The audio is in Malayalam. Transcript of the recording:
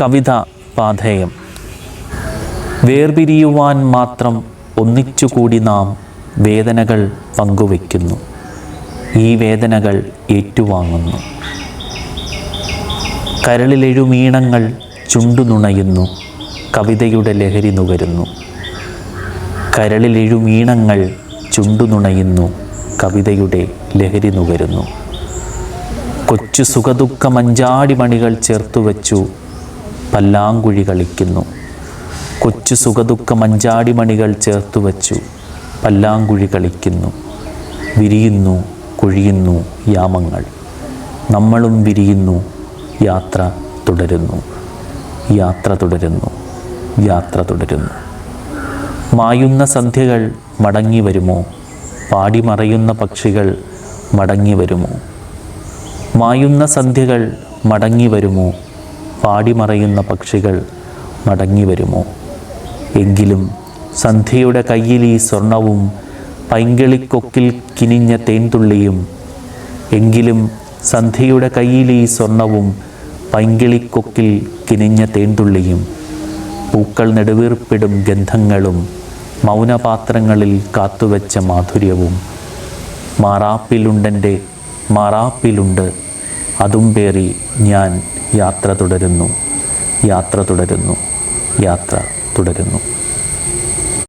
കവിത പാഥേയം വേർപിരിയുവാൻ മാത്രം ഒന്നിച്ചുകൂടി നാം വേദനകൾ പങ്കുവയ്ക്കുന്നു. ഈ വേദനകൾ ഏറ്റുവാങ്ങുന്നു. കരളിലെഴുമീണങ്ങൾ ചുണ്ടുനുണയുന്നു. കവിതയുടെ ലഹരി നുകരുന്നു. കരളിലെഴുമീണങ്ങൾ ചുണ്ടുനുണയുന്നു. കവിതയുടെ ലഹരി നുകരുന്നു. കൊച്ചു സുഖദുഃഖ മഞ്ചാടി മണികൾ ചേർത്തു വച്ചു പല്ലാങ്കുഴി കളിക്കുന്നു. കൊച്ചു സുഖദുഃഖ മഞ്ചാടി മണികൾ ചേർത്തു വച്ചു. പല്ലാങ്കുഴി കളിക്കുന്നു. വിരിയുന്നു കുഴിയുന്നു യാമങ്ങൾ. നമ്മളും വിരിയുന്നു. യാത്ര തുടരുന്നു. യാത്ര തുടരുന്നു. യാത്ര തുടരുന്നു. മായുന്ന സന്ധ്യകൾ മടങ്ങി വരുമോ? പാടി മറയുന്ന പക്ഷികൾ മടങ്ങി വരുമോ? മായുന്ന സന്ധ്യകൾ മടങ്ങി വരുമോ? പാടിമറയുന്ന പക്ഷികൾ മടങ്ങി വരുമോ എങ്കിലും സന്ധ്യയുടെ കയ്യിൽ ഈ സ്വർണവും പൈങ്കിളിക്കൊക്കിൽ കിനിഞ്ഞ തേൻതുള്ളിയും എങ്കിലും സന്ധ്യയുടെ കയ്യിൽ ഈ സ്വർണവും പൈങ്കിളിക്കൊക്കിൽ കിനിഞ്ഞ തേൻതുള്ളിയും പൂക്കൾ നെടുവീർപ്പിടും ഗന്ധങ്ങളും മൗനപാത്രങ്ങളിൽ കാത്തുവെച്ച മാധുര്യവും. മാറാപ്പിലുണ്ടെന്റെ മാറാപ്പിലുണ്ട് അതും പേറി ഞാൻ യാത്ര തുടരുന്നു. യാത്ര തുടരുന്നു. യാത്ര തുടരുന്നു.